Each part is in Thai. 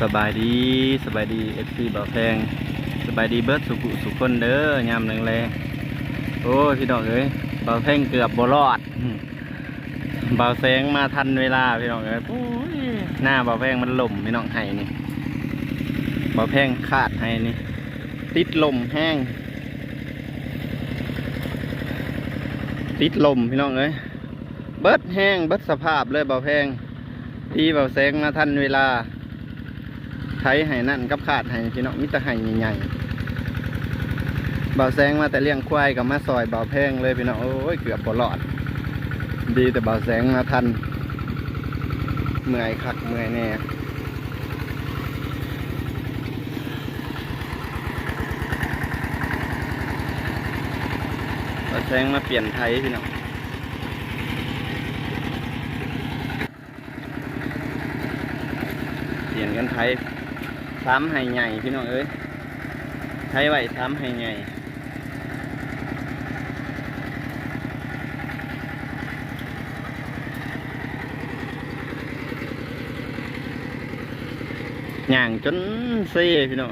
สบายดีสบายดีเอฟซีบ่าวแพงสบายดีเบิร์ดสุขุสุคนเด้อยามแรงๆโอ้พี่น้องเอ้ยบ่าวแพงเกือบบ่รอดบ่าวแสงมาทันเวลาพี่น้องเอ้ยโอ้ยหน้าบ่าวแพงมันหล่มพี่น้องไห้นี่บ่าวแพงขาดไห้นี่ ติดลมแห้ง ติดลมพี่น้องเอ้ยเบิดแห้งเบิดสภาพเลยบ่าวแพงที่บ่าวแสงมาทันเวลา ไถไห้นั่นกับขาดไห้พี่น้องมิตรไห้ใหญ่ๆบ่าวแซงมาแต่เลี้ยงควายกับมาซอยบ่าวแพงเลยพี่น้องโอ้ยเกือบบ่รอด ดีแต่บ่าวแซงมาทันเมื่อยคักเมื่อยแน่บ่าวแซงมาเปลี่ยนไทยพี่น้องเปลี่ยนกันไทย ซ้ำให้ใหญ่พี่น้องเอ้ยใช้ไหว้ซ้ำให้ใหญ่ย่างจนเซ่พี่น้อง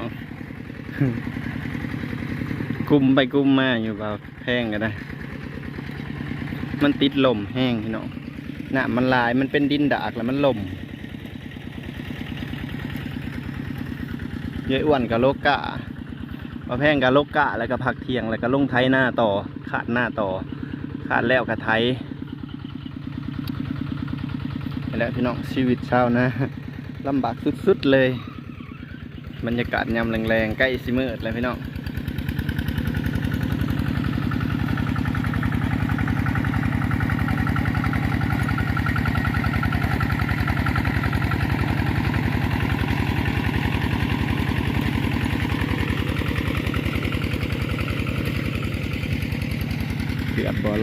กุมไปกุมมาอยู่เบาแพงกันนะมันติดลมแห้งพี่น้องน่ะมันลายมันเป็นดินดากแล้วมันลม ยอยอ้วนกับโลกะมาแพงกับโลกะ แล้วก็ผักเทียง แล้วก็ลงไทยหน้าต่อ ขาดหน้าต่อ ขาดแล้วกับไทยนี่แหล้วพี่น้องชีวิตเช้านะลำบากสุดๆเลย บรรยากาศยามแรงๆ ใกล้สิมืดแล้วพี่น้อง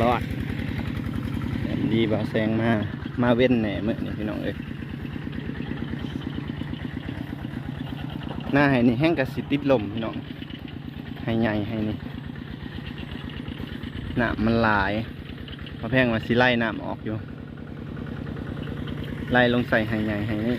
รอดแอดีบ่าวแซงมา มาเว้นแหน่เมื่อนี่พี่น้องเอ้ยหน้าให้นี่แห้งกับสิติดลมพี่น้องให้ใหญ่ให้นี่น้ำมันหลายมาแพงมาสิไล่หน้ำออกอยู่ ไล่ลงใส่ให้ใหญ่ให้นี่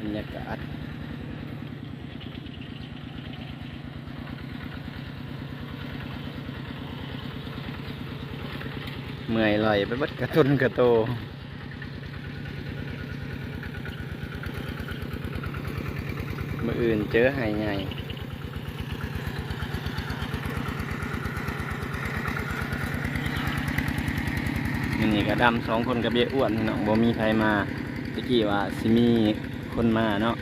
บรรยากาศ เมื่อยลอยไปบัดกระตุนกระโตมืออื่นเจอไห้ใหญ่อันนี้ก็ดำสองคนกับเบี้ยอ้วนพี่น้องบ่มีใครมาตะกี้ว่าสิมีคนมาเนาะ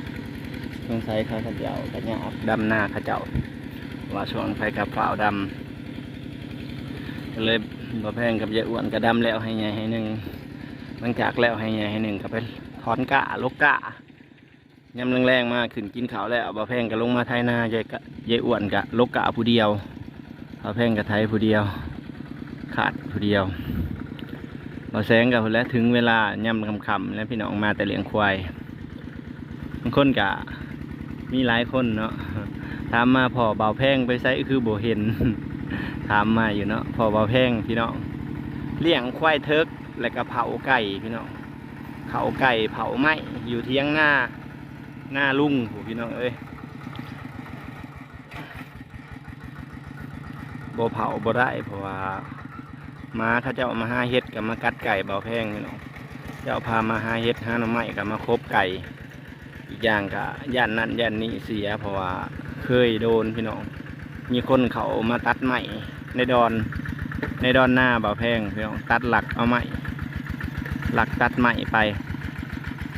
สงสัยเขาขเจ้ากันเนี่ยดำหน้าขาเจ้าว่าช่วงไฟกับฝ่าวดำเลย บ่แพงกับเบี้ยอ้วนก็ดำแล้วให้ใหญ่ให้หนึ่งหลังจากแล้วให้ใหญ่ให้หนึ่งก็ไปถอนกะลกกะยำแรงๆมาขึ้นกินขาวแล้วบ่แพงก็ลงมาไทยนายายกะยายอ้วนกะลกกะผู้เดียวบ่แพงกับไทยผู้เดียว ขาดผู้เดียวบ่แสงกับแล้วถึงเวลายำคำๆแล้วพี่น้องมาแต่เลี้ยงควายบางคนกะมีหลายคนเนาะถามมาพอเบาแพงไปใส่คือโบเห็น ถามมาอยู่เนาะพอเบาแพงพี่น้องเลี้ยงควายเทิกแล้วก็เผาไก่พี่น้องเผาไก่เผาไม้อยู่เทียงหน้าหน้าลุงผู้พี่น้องเอ้ยบ่เผาบ่ได้เพราะว่าหมาเขาเจ้ามาหาเฮ็ดกับมากัดไก่เบาแพงพี่น้องเจ้าพามาหาเฮ็ดหาหน่อไม้กับมาคบไก่อีกอย่างก็ย่านนั้นย่านนี้เสียเพราะว่าเคยโดนพี่น้อง มีคนเขามาตัดไม้ในดอน ในดอนหน้าเบาแพงพี่น้องตัดหลักเอาไม้หลักตัดไม้ไป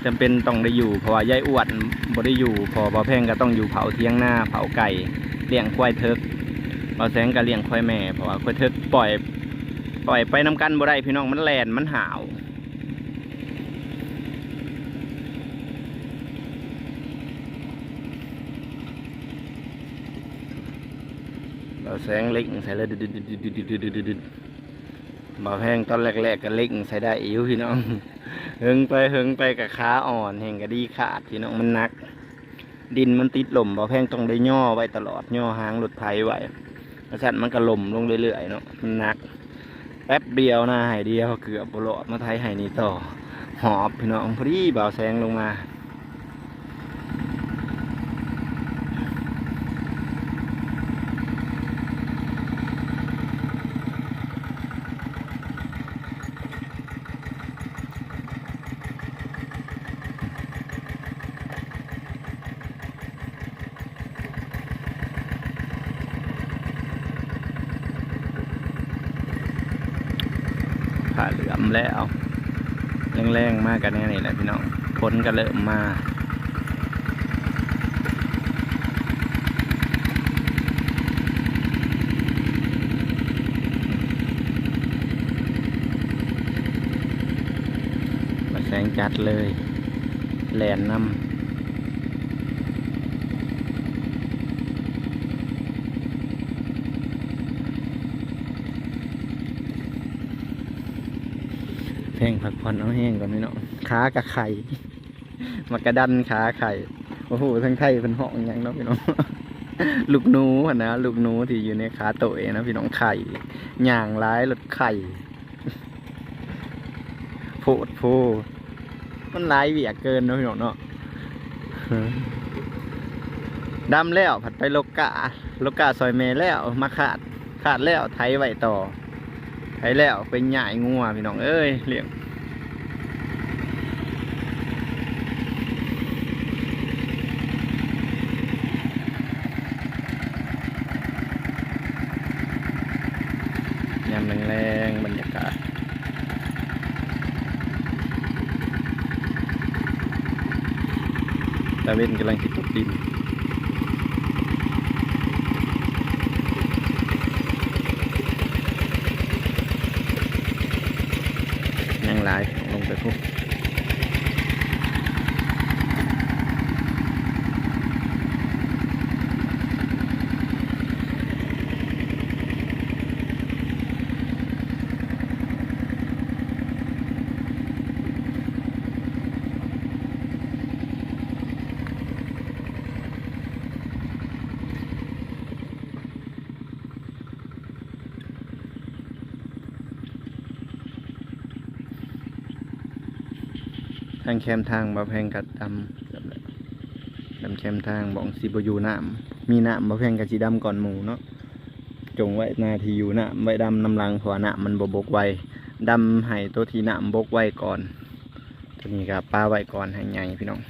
จำเป็นต้องได้อยู่เพราะว่ายายอ้วนบ่ได้อยู่พอบ่แพงก็ต้องอยู่เผาเทียงหน้าเผาไก่เลี้ยงควายเทิกบ่แสงก็เลี้ยงควายแม่เพราะว่าควายเทิกปล่อย ปล่อยไปน้ำกันบ่ได้พี่น้องมันแลนมันหาว แสงเล็กใส่เลยดึดๆๆๆๆๆๆบ่แพงตอนแรกๆก็เล็กใส่ได้อยู่พี่น้องเฮิงไปเฮิงไปกับขาอ่อนแห่งกระดีขาดพี่น้องมันนัก ดินมันติดหล่มบ่แพงต้องได้ย่อไว้ตลอดย่อหางหลุดไถไว้กระสันมันก็หล่มลงเรื่อยๆเนาะมันนัก แป๊บเดียวนะหายเดียวเกือบบรอดมาไทยหายนี้ต่อ หอบพี่น้องพอดีบ่าวแสงลงมา เหลือมแล้วแรงๆมากกันแน่นี่แหละพี่น้องพ้นก็เริ่มมามาแสงจัดเลยแหลนนำ เพงผักผ่อนเอาแห้งก่อนพี่น้องขากับไข่มากระดันขาไข่โอ้โหทั้งไทยเป็นห้องอยังเนาะพี่น้องลูกหนูนะลูกหนูที่อยู่ในขาโตเองนะพี่น้องไข่ย่างร้ายรถไข่โพดโพมันร้ายเบียกเกินเนาะพี่น้องเนาะดำแล้วผัดไปโลกาโลกาซอยเมแล้วมาขาดขาดแล้วไทยไหวต่อ ไทยแล้วเป็นใหญ่งัวพี่น้องเอ้ยเลี้ยงยามแรงๆบรรยากาศตะเวนกำลังคิดตกดิน ยังหลายลงไปพุ่ง ทางแคมทางบ่แพงกัดดำดำแคมทางบองสิบอยู่น้ำมีน้ำบ่แพงกับสีดำก่อนหมูเนาะจงไว้นาทีอยู่น้ำไว้ดำน้ำลังเพราะว่าน้ำมันบ่บกไวดำให้ตัวทีน้ำบกไวก่อนตัวนี้ก็ป้าไว้ก่อนให้ใหญ่พี่น้อง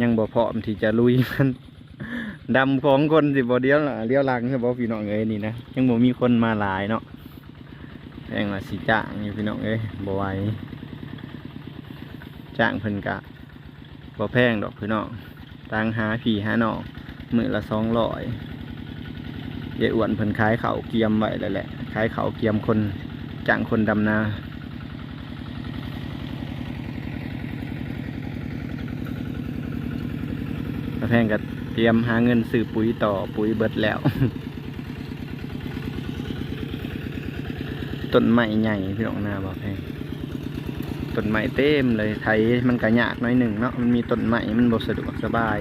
ยังบ่พร้อมที่จะลุยมันดำของคนสิบ่เดียวล่ะเลี้ยวลังใช่บ่พี่น้องเอ้ยนี่นะยังบ่มีคนมาหลายเนาะแพงว่าสิจ้างอยู่พี่น้องเอ้ยบ่ไหว จ้างเพิ่นกะบ่แพงดอกพี่น้องตังหาผีหาน้องมือละสองร้อยยายอ้วนเพิ่นขายเขาเกียมไว้แล้วแหละขายเขาเกียมคนจ้างคนดำนาบ่แพงก็เตรียมหาเงินซื้อปุ๋ยต่อปุ๋ยเบิดแล้วต้นไม้ใหญ่พี่น้องนาบ่แพง ต้นไม้เต็มเลยไทยมันก็ยากน้อยหนึ่งเนาะมันมีต้นไม้มันบ่สะดวกสบาย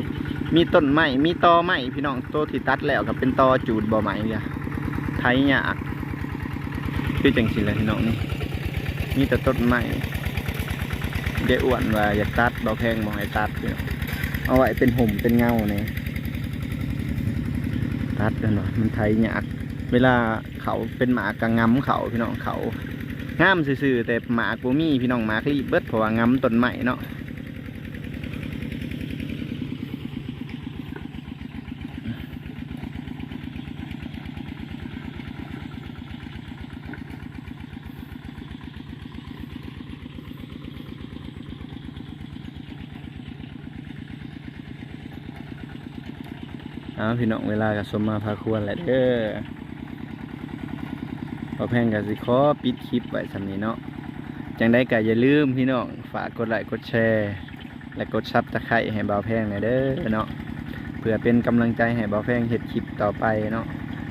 มีต้นไม้มีตอไม้พี่น้องตัวที่ตัดแล้วก็เป็นตอจูดบ่ไม้เนี่ยไทยยากคือจังสิเลยพี่น้องนี่มีแต่ต้นไม้เดี๋ยวอ้วนว่าอยากตัดบ่แพงบ่ให้ตัดพี่น้องเอาไว้เป็นห่มเป็นเงาเนี่ยตัดกันหน่อยมันไทยยากเวลาเขาเป็นหมากกะงำเขาพี่น้องเขา งามซื่อๆแต่หมากบ่มีพี่น้องหมากรีบเบิดเพราะว่างำต้นไม้เนาะเอาพี่น้องเวลากับสมมาพาควรแหละเด้อ พอแพงกับสิขอปิดคลิปไว้สำนี้เนาะจังได้ก็อย่าลืมพี่น้องฝากกดไลค์กดแชร์ และกดซับตะไคร้ให้เบาวแพงหน่อยเด้อเนาะเพื่อเป็นกำลังใจให้เบาวแพงเฮ็ดคลิปต่อไปเนาะ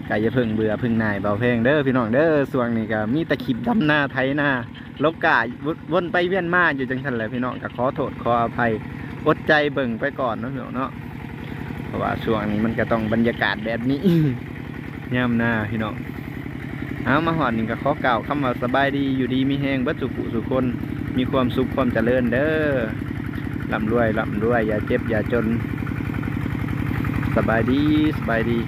ก็อย่าเพิ่งเบื่อเพิ่งนายเบาเพงเด้อพี่น้องเด้อส่วงนี้ก็มีแตะคลิปดำหน้าไทยหน้าลกกาวนไปเวียนมาอยู่จังทันแหละพี่น้องก็ขอโทษขออภัยอดใจเบิ่งไปก่อนเนาะพี่น้องเนาะเพราะว่าช่วงนี้มันก็ต้องบรรยากาศแบบนี้ย่ำหน้าพี่น้อง เอามาหอดนี่ก็ขอเก่าคำว่าสบายดีอยู่ดีมีแห้งบัดสุขุสุคนมีความสุขความเจริญเด้อร่ำรวยร่ำรวย อย่าเจ็บอย่าจน สบายดีสบายดี